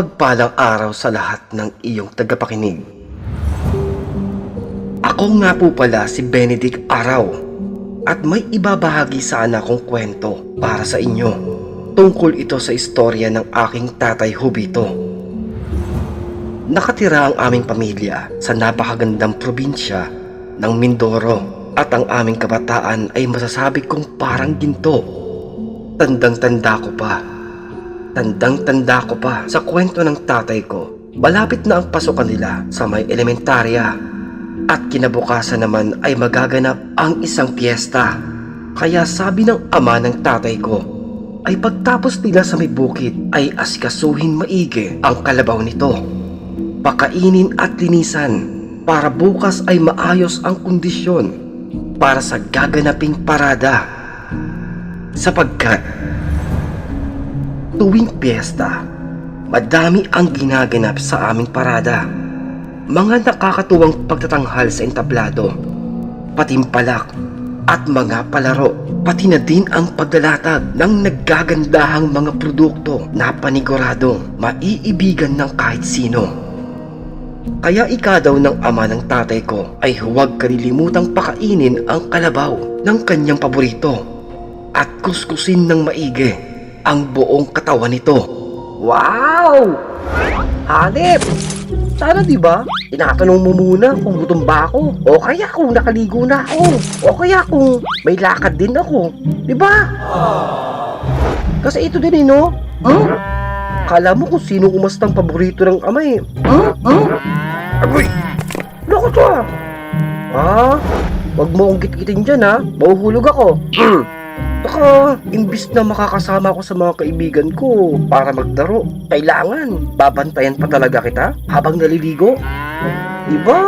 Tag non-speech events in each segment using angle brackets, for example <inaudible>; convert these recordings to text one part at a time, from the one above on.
Mapagpalang araw sa lahat ng iyong tagapakinig. Ako nga po pala si Benedict Araw at may ibabahagi sana akong kwento para sa inyo. Tungkol ito sa istorya ng aking tatay Hubito. Nakatira ang aming pamilya sa napakagandang probinsya ng Mindoro at ang aming kabataan ay masasabi kong parang ginto. Tandang-tanda ko pa. Tandang-tanda ko pa sa kwento ng tatay ko. Malapit na ang pasukan nila sa may elementarya. At kinabukasan naman ay magaganap ang isang piyesta. Kaya sabi ng ama ng tatay ko, ay pagtapos nila sa may bukid ay asikasuhin maigi ang kalabaw nito. Pakainin at linisan para bukas ay maayos ang kondisyon para sa gaganaping parada. Sapagkat tuwing piyesta, madami ang ginaganap sa aming parada. Mga nakakatuwang pagtatanghal sa entablado, patimpalak at mga palaro, pati na din ang paglalatag ng naggagandahang mga produkto na paniguradong maiibigan ng kahit sino. Kaya ika daw ng ama ng tatay ko ay huwag kalilimutang pakainin ang kalabaw ng kanyang paborito at kuskusin ng maigi ang buong katawan nito. Wow! Hanip! Sana di ba? Tinatanong mo muna kung gutom ba ako o kaya kung nakaligo na ako o kaya kung may lakad din ako. Di ba? Kasi ito din eh, no? Hmm? Kala mo kung sino umastang paborito ng ama eh. Hmm? Hmm? Agoy! Loko to ah! Ah, wag mo akong gitgitin dyan ha. Mahuhulog ako. Hmm. Baka, imbis na makakasama ko sa mga kaibigan ko para magdaro, kailangan babantayan pa talaga kita habang naliligo. Iba!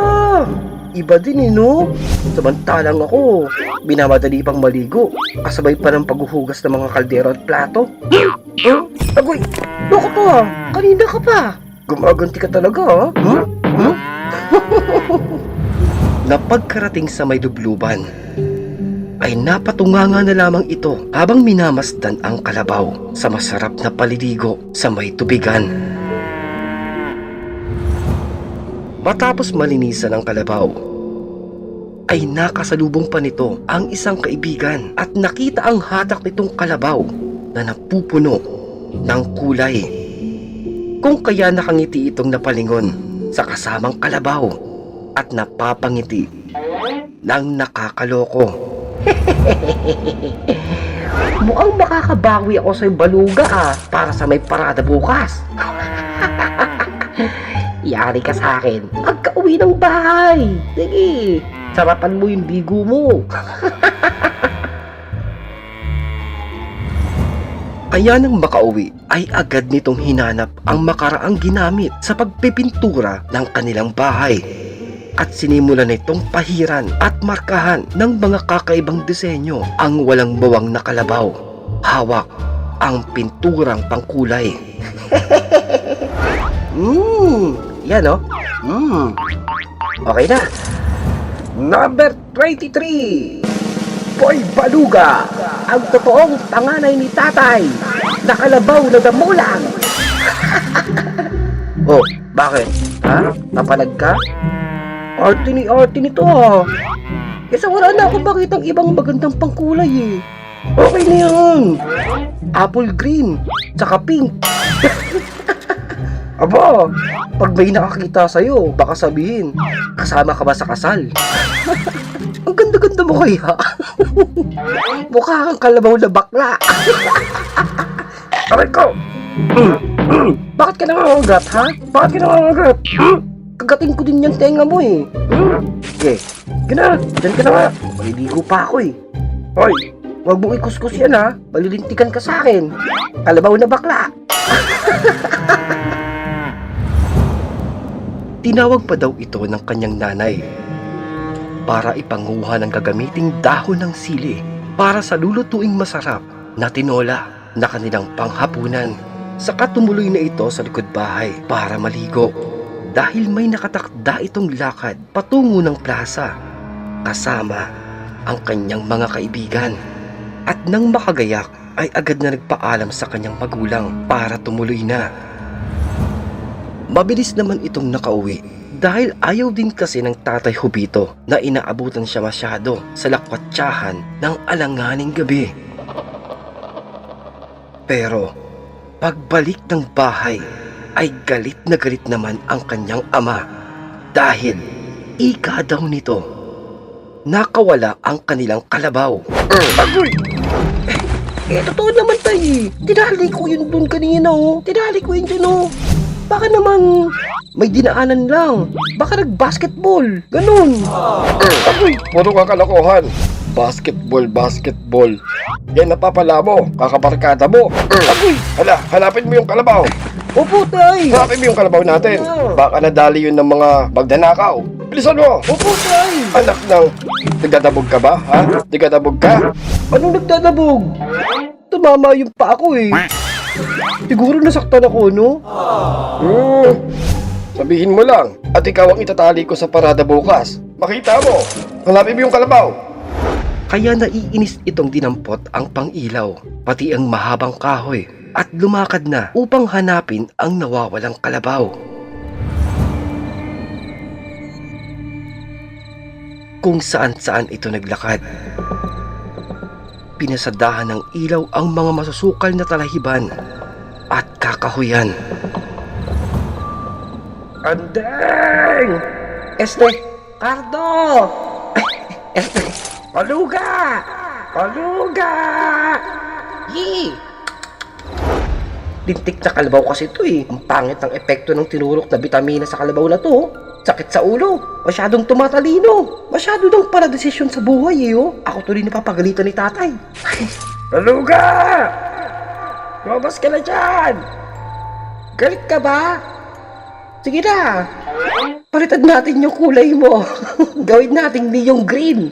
Iba din eh, no? Samantalang ako, binamadali pang maligo, kasabay pa ng paghuhugas ng mga kaldero at plato. Huh? Agoy! Loko to ah! Kanina ka pa! Gumaganti ka talaga ah! Huh? Huh? <laughs> Napagkarating sa may dubluban, ay napatunganga na lamang ito habang minamasdan ang kalabaw sa masarap na paliligo sa may tubigan. Matapos malinisan ang kalabaw, ay nakasalubong pa nito ang isang kaibigan at nakita ang hatak nitong kalabaw na napupuno ng kulay. Kung kaya nakangiti itong napalingon sa kasamang kalabaw at napapangiti ng nakakaloko. Mukhang makakabawi ako sa baluga ah, para sa may parada bukas. <laughs> Yari ka sa akin. Pagka-uwi ng bahay. Sige, sarapan mo yung bigo mo. <laughs> Kaya nang makauwi ay agad nitong hinanap ang makaraang ginamit sa pagpipintura ng kanilang bahay at sinimulan nitong pahiran at markahan ng mga kakaibang disenyo ang walang bawang na kalabaw. Hawak ang pinturang pangkulay. Mmm, <laughs> yan o. Mmm, okay na. Number 23. Boy Baluga, ang totoong panganay ni tatay. Nakalabaw na damulang. <laughs> oh, bakit? Ha? Napalag ka? Arte ni arte nito ha. Kasi wala na akong makitang ibang magandang pangkulay eh. Okay na yan. Apple green, tsaka pink. <laughs> Aba, pag may nakakita sa'yo, baka sabihin, kasama ka ba sa kasal? <laughs> Ang ganda-ganda mo kaya. <laughs> Mukha kang kalabaw na bakla. Aray ko! <clears throat> Bakit ka nangangagat, ha? Bakit ka nangangagat? <clears throat> Kagating ko din yung tenga mo eh. Hmm? Okay, gana, dyan ka na nga. Maliligo pa ako eh. Hoy, huwag mong ikuskus yan ha. Malilintikan ka sa akin. Kalabaw na bakla. <laughs> Tinawag pa daw ito ng kanyang nanay para ipanguha ng gagamiting dahon ng sili para sa lulutuing masarap na tinola na kanilang panghapunan. Saka tumuloy na ito sa likod bahay para maligo dahil may nakatakda itong lakad patungo ng plaza kasama ang kanyang mga kaibigan. At nang makagayak ay agad na nagpaalam sa kanyang magulang para tumuloy na. Mabilis naman itong nakauwi dahil ayaw din kasi ng tatay Hubito na inaabutan siya masyado sa lakwatsahan ng alanganing gabi. Pero pagbalik ng bahay ay galit na galit naman ang kanyang ama dahil ika daw nito nakawala ang kanilang kalabaw. Agoy! Eh, totoo naman tayo eh. Tinali ko yun dun kanina oh. Tinali ko yun dun oh. Baka naman may dinaanan lang. Baka nag-basketball. Ganun. Agoy, puro kakalokohan. Basketball, basketball. Yan napapala mo, kakabarkada mo. Agoy, hala, hanapin mo yung kalabaw. Opo, tay. Hanapin mo yung kalabaw natin. Baka nadali yun ng mga magdanakaw. Bilisan mo! Opo, tay. Anak ng... Nagdadabog ka ba, ha? Nagdadabog ka? Anong nagdadabog? Tumama yung pa ako eh. Siguro nasaktan ako, no? Hmm. Sabihin mo lang, at ikaw ang itatali ko sa parada bukas. Makita mo! Hanapin mo yung kalabaw. Kaya naiinis itong dinampot ang pangilaw, pati ang mahabang kahoy, at lumakad na upang hanapin ang nawawalang kalabaw. Kung saan saan ito naglakad. Pinasadahan ng ilaw ang mga masusukal na talahiban at kakahuyan. Andeng! Este! Cardo! Este! Paluga! Paluga! Yee! Lintik sa kalabaw kasi ito eh. Ang pangit ng epekto ng tinurok na bitamina sa kalabaw na to. Sakit sa ulo. Masyadong tumatalino. Masyado nang para desisyon sa buhay eh oh. Ako tuloy napapagalitan ni tatay. <laughs> Paluga! Lumabas ka na dyan! Galit ka ba? Sige na! Palitan natin yung kulay mo. <laughs> Gawin natin yung green.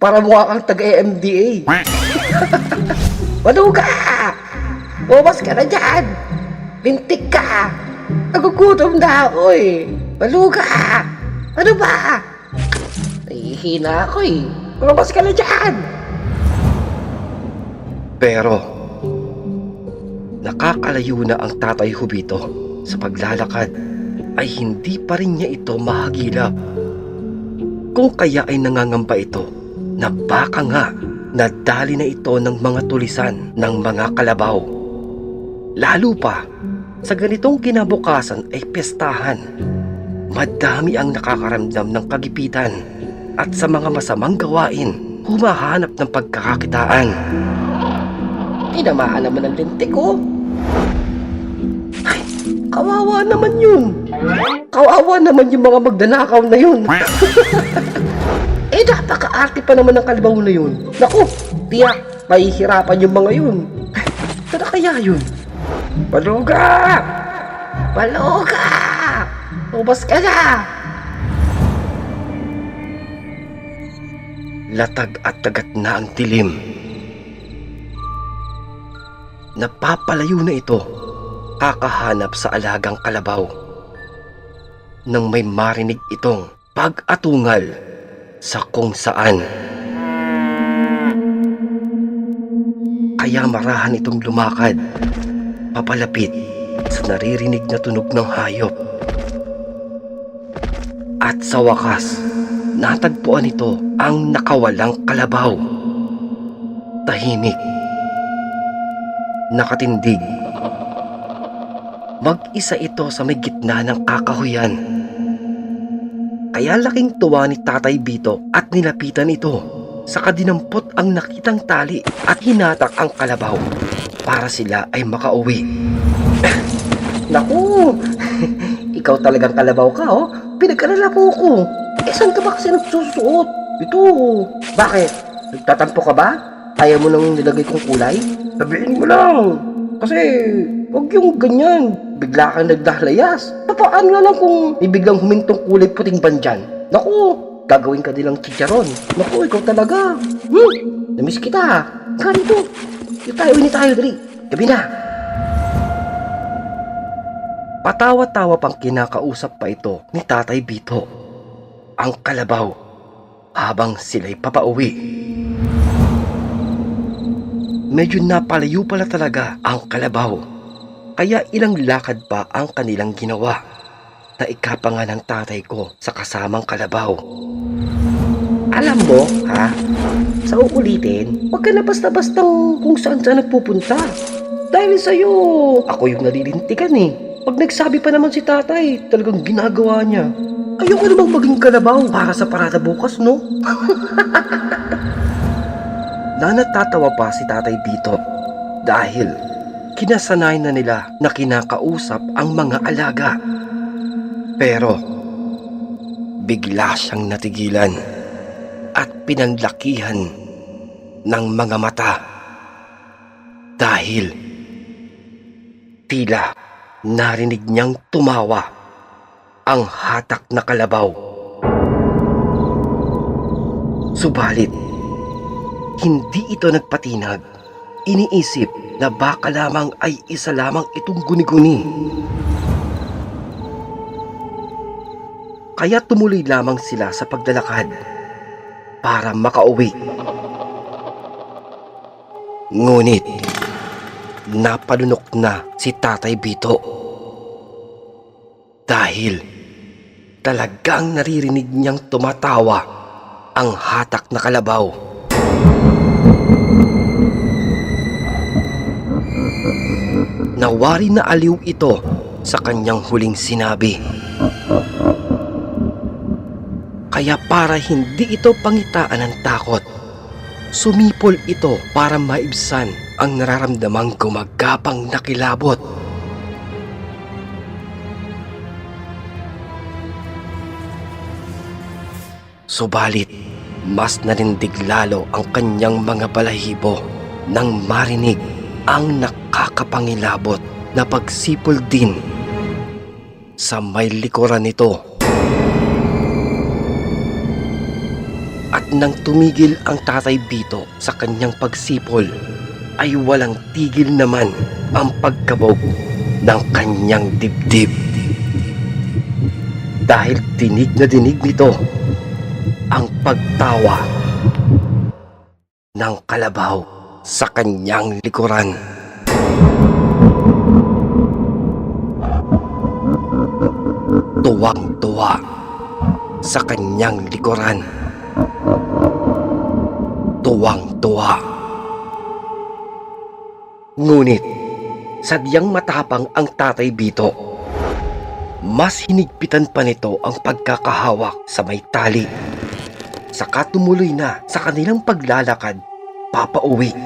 Para mukha kang taga-MDA. Paluga! <laughs> Lumabas ka na dyan! Lintik ka! Nagugutom na ako eh! Baluga! Ano ba? Nahihina ako eh! Lumabas ka na dyan! Pero, nakakalayo na ang tatay Hubito sa paglalakad ay hindi pa rin niya ito mahagilap. Kung kaya ay nangangamba ito na baka nga nadali na ito ng mga tulisan ng mga kalabaw. Lalo pa, sa ganitong kinabukasan ay pestahan. Madami ang nakakaramdam ng kagipitan at sa mga masamang gawain, humahanap ng pagkakakitaan. Tinamaan naman ang lintik ko. Ay, kawawa naman yun. Kawawa naman yung mga magdanakaw na yun. <laughs> eh, napaka-arte pa naman ng kalibaw na yun. Naku, tiyak, mahihirapan yung mga yun. Sana kaya yun? Baluga! Baluga! Ubas ka na! Latag at tagat na ang dilim. Napapalayo na ito, kakahanap sa alagang kalabaw. Nang may marinig itong pag-atungal sa kung saan. Kaya marahan itong lumakad papalapit sa naririnig na tunog ng hayop. At sa wakas, natagpuan ito ang nakawalang kalabaw. Tahimik. Nakatindig. Mag-isa ito sa may gitna ng kakahuyan. Kaya laking tuwa ni Tatay Bito at nilapitan ito. Saka dinampot ang nakitang tali at hinatak ang kalabaw para sila ay makauwi. <laughs> Naku! <laughs> Ikaw talagang kalabaw ka, oh. Pinag-alala po ko. Eh, saan ka ba kasi nagsusuot? Ito. Bakit? Nagtatampo ka ba? Ayaw mo nang nilagay kong kulay? Sabihin mo lang. Kasi, huwag yung ganyan. Bigla kang nagdahlayas. Papaano na lang kung ibiglang humintong kulay puting bandyan? Naku, gagawin ka nilang chicharon. Naku, ikaw talaga. Hmm, namiss kita. Ganito. Yung tayo, ini tayo, dali. Gabi na. Patawa-tawa pang kinakausap pa ito ni Tatay Bito. Ang kalabaw habang sila'y papauwi. Medyo napalayo pala talaga ang kalabaw. Kaya ilang lakad pa ang kanilang ginawa. na ikapanga ng tatay ko sa kasamang kalabaw. Alam mo, ha? Sa uulitin, huwag ka na basta-bastang kung saan-saan nagpupunta. Dahil sa'yo, ako yung nalilintikan eh. Pag nagsabi pa naman si tatay, talagang ginagawa niya. Ayoko namang maging kalabaw para sa parada bukas, no? <laughs> na natatawa pa si tatay Bito dahil kinasanay na nila na kinakausap ang mga alaga. Pero bigla siyang natigilan at pinanlakihan ng mga mata dahil tila narinig niyang tumawa ang hatak na kalabaw. Subalit, hindi ito nagpatinag. Iniisip na baka lamang ay isa lamang itong guni-guni. Kaya tumuloy lamang sila sa paglalakad para makauwi. Ngunit, napalunok na si Tatay Bito. Dahil talagang naririnig niyang tumatawa ang hatak na kalabaw. Nawari na aliw ito sa kanyang huling sinabi. Kaya para hindi ito pangitaan ng takot, sumipol ito para maibsan ang nararamdamang gumagapang na kilabot. Subalit, mas nanindig lalo ang kanyang mga balahibo nang marinig ang nakakapangilabot na pagsipol din sa may likuran nito. Nang tumigil ang tatay Bito sa kanyang pagsipol, ay walang tigil naman ang pagkabog ng kanyang dibdib. Dahil dinig na dinig nito ang pagtawa ng kalabaw sa kanyang likuran. Tuwang-tuwa sa kanyang likuran. Tuwang-tuwa. Ngunit, sadyang matapang ang tatay Bito. Mas hinigpitan pa nito ang pagkakahawak sa may tali. Saka tumuloy na sa kanilang paglalakad papauwi.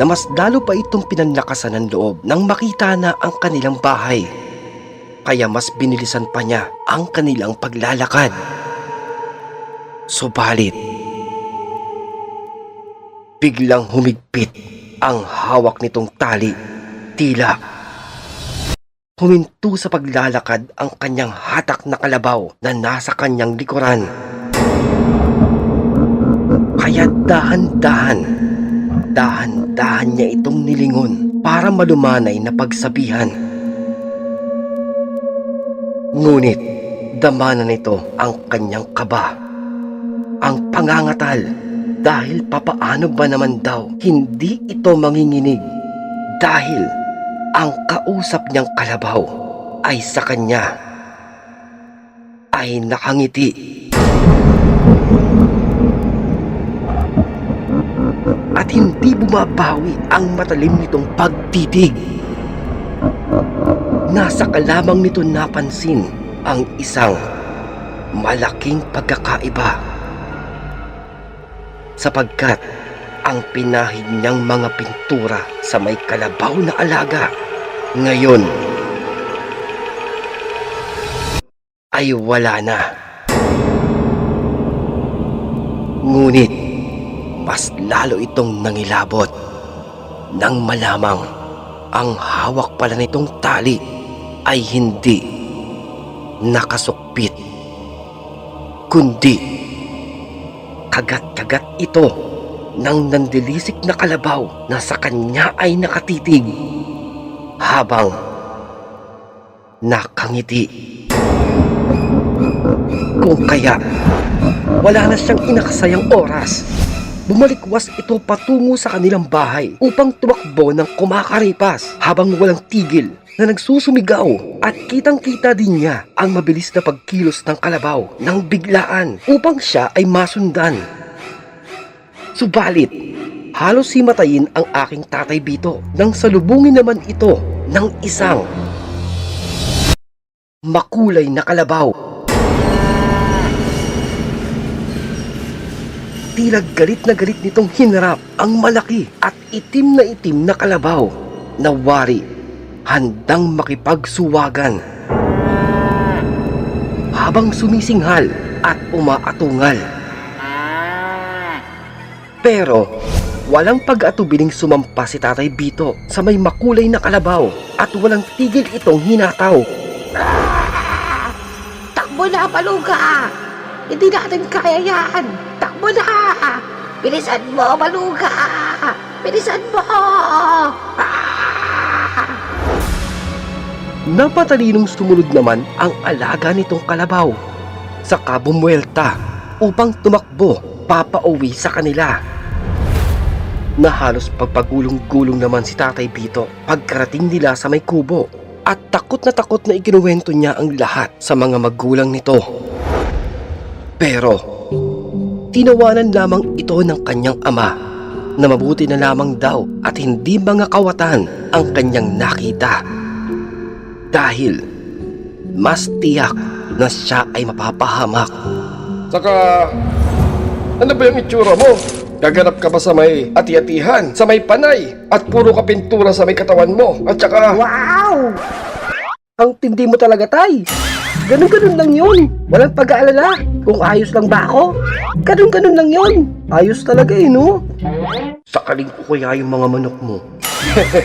Na mas lalo pa itong pinanlakasan ng loob nang makita na ang kanilang bahay. Kaya mas binilisan pa niya ang kanilang paglalakad. Subalit, biglang humigpit ang hawak nitong tali. Tila Huminto sa paglalakad ang kanyang hatak na kalabaw na nasa kanyang likuran. Kaya dahan-dahan, dahan-dahan niya itong nilingon para malumanay na pagsabihan. Ngunit, dama na nito ang kanyang kaba. Ang pangangatal dahil papaano ba naman daw hindi ito manginginig dahil ang kausap niyang kalabaw ay sa kanya ay nakangiti. At hindi bumabawi ang matalim nitong pagtitig. Nasa kalamang nito napansin ang isang malaking pagkakaiba. Sapagkat ang pinahid niyang mga pintura sa may kalabaw na alaga ngayon ay wala na. Ngunit mas lalo itong nangilabot nang malamang ang hawak pala nitong tali ay hindi nakasukpit kundi kagat-kagat ito ng nandilisik na kalabaw na sa kanya ay nakatitig habang nakangiti. Kung kaya, wala na siyang inakasayang oras. Bumalikwas ito patungo sa kanilang bahay upang tumakbo ng kumakaripas habang walang tigil na nagsusumigaw at kitang-kita din niya ang mabilis na pagkilos ng kalabaw ng biglaan upang siya ay masundan. Subalit, halos himatayin ang aking tatay Bito nang salubungin naman ito ng isang makulay na kalabaw. Tila galit na galit nitong hinarap ang malaki at itim na itim na kalabaw na wari handang makipagsuwagan. Habang sumisinghal at umaatungal. Pero walang pag-atubiling sumampa si Tatay Bito sa may makulay na kalabaw at walang tigil itong hinataw. Takbo na, Baluga! Hindi natin kaya yan! Takbo na! Bilisan mo, Baluga! Bilisan mo! Napatalinong sumunod naman ang alaga nitong kalabaw sa kabumuelta upang tumakbo papauwi sa kanila. Na halos pagpagulong-gulong naman si Tatay Bito pagkarating nila sa may kubo at takot na takot na ikinuwento niya ang lahat sa mga magulang nito. Pero, tinawanan lamang ito ng kanyang ama na mabuti na lamang daw at hindi mga kawatan ang kanyang nakita dahil mas tiyak na siya ay mapapahamak. Saka, ano ba yung itsura mo? Gaganap ka ba sa may ati-atihan, sa may panay, at puro ka pintura sa may katawan mo, at saka, Wow! Ang tindi mo talaga, Tay. Ganun-ganun lang yun. Walang pag-aalala kung ayos lang ba ako. Ganun-ganun lang yun. Ayos talaga eh, no? Sakaling ko kaya yung mga manok mo.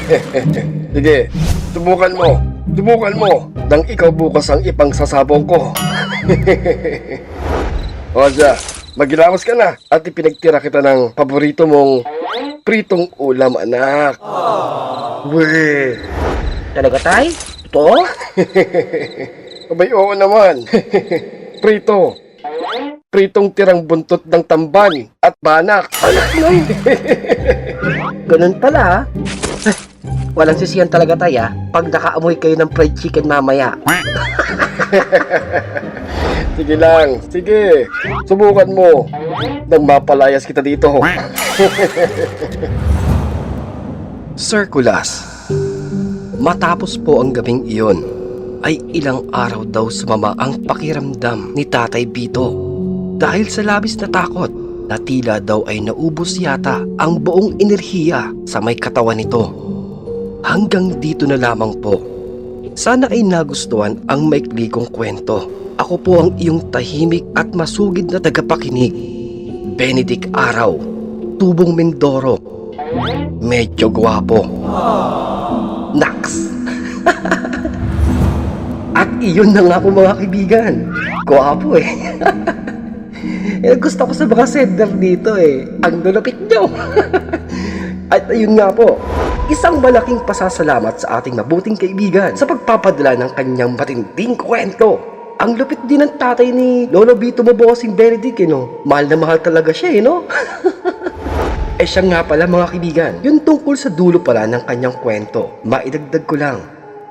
<laughs> sige, subukan mo, subukan mo, nang ikaw bukas ang ipang sasabong ko. <laughs> siya, magilamos ka na, at ipinagtira kita ng paborito mong pritong ulam, anak. Weh. Talaga, Tay? Totoo? <laughs> Abay, oo naman. <laughs> Prito. Pritong tirang buntot ng tamban at banak. <laughs> Ganun pala, ha? Eh, Walang sisiyan talaga, Tay, ha? Pag nakaamoy kayo ng fried chicken mamaya. Sige lang, sige. Subukan mo. Nang mapalayas kita dito. <laughs> Circulas. Matapos po ang gabing iyon, ay ilang araw daw sumama ang pakiramdam ni Tatay Bito. Dahil sa labis na takot na tila daw ay naubos yata ang buong enerhiya sa may katawan nito. Hanggang dito na lamang po. Sana ay nagustuhan ang maikli kong kwento. Ako po ang iyong tahimik at masugid na tagapakinig. Benedict Araw, Tubong Mindoro, medyo gwapo. Nax! <laughs> At iyon na nga po mga kaibigan. Gwapo eh. <laughs> eh gusto ko sa mga sender dito eh. Ang lulupit nyo. <laughs> At ayun nga po, isang malaking pasasalamat sa ating mabuting kaibigan sa pagpapadala ng kanyang matinding kwento. Ang lupit din ng tatay ni Lolo Vito Mabosing Benedict, eh, no? Mahal na mahal talaga siya, eh, no? <laughs> Eh siya nga pala mga kaibigan, yung tungkol sa dulo pala ng kanyang kwento, maidagdag ko lang.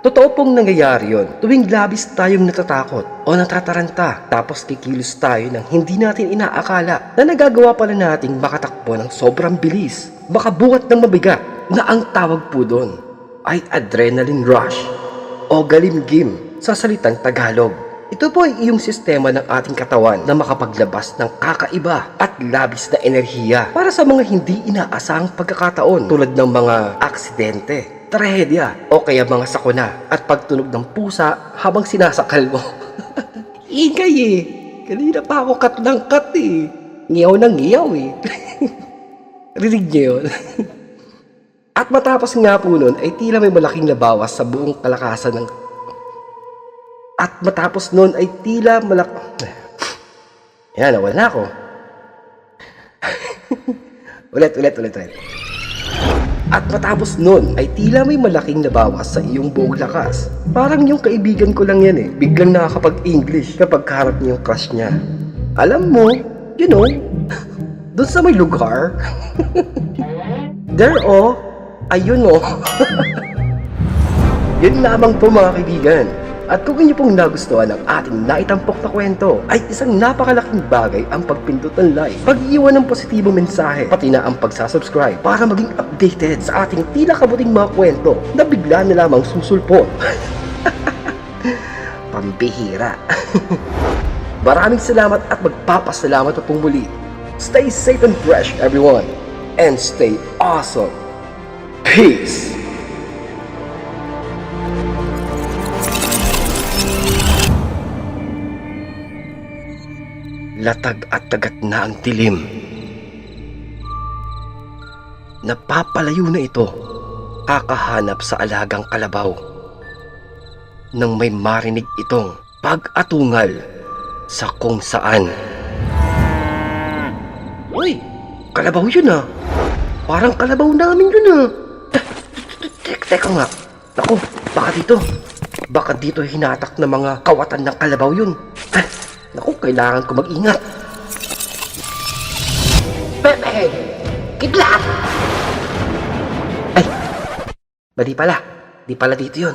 Totoo pong nangyayari yon tuwing labis tayong natatakot o natataranta tapos kikilos tayo ng hindi natin inaakala na nagagawa pala nating makatakbo ng sobrang bilis. Baka buhat ng mabigat na ang tawag po doon ay adrenaline rush o galimgim sa salitang Tagalog. Ito po ay iyong sistema ng ating katawan na makapaglabas ng kakaiba at labis na enerhiya para sa mga hindi inaasahang pagkakataon tulad ng mga aksidente, trahedya o kaya mga sakuna at pagtunog ng pusa habang sinasakal mo. <laughs> Ingay eh. Kanina pa ako kat ng kat eh. Ngiyaw ng ngiyaw eh. <laughs> Rinig niyo yun? <laughs> At matapos nga po nun ay tila may malaking labawas sa buong kalakasan ng at matapos nun ay tila malak... <sighs> Yan, nawala na ako. <laughs> ulit, ulit, ulit, ulit. At matapos nun ay tila may malaking nabawas sa iyong buong lakas. Parang yung kaibigan ko lang yan eh. Biglang nakakapag-English kapag kaharap niya yung crush niya. Alam mo, you know, <laughs> doon sa may lugar, <laughs> there oh, ayun oh. <laughs> Yun lamang po mga kaibigan. At kung inyo pong nagustuhan ang ating naitampok na kwento, ay isang napakalaking bagay ang pagpindot ng like, pag-iwan ng positibong mensahe, pati na ang pagsasubscribe para maging updated sa ating tila kabuting mga kwento na bigla na lamang susulpot. <laughs> Pambihira. <laughs> Maraming salamat at magpapasalamat pa pong muli. Stay safe and fresh everyone. And stay awesome. Peace. Latag at tagat na ang dilim. Napapalayo na ito, kakahanap sa alagang kalabaw. Nang may marinig itong pag-atungal sa kung saan. Uy, kalabaw yun ah. Parang kalabaw namin yun ah. Teka, teka nga. Naku, baka dito. Baka dito hinatak ng mga kawatan ng kalabaw yun. Ah, naku, kailangan ko mag-ingat. Pepe! Kidlat! Ay, ba di pala? Di pala dito yun.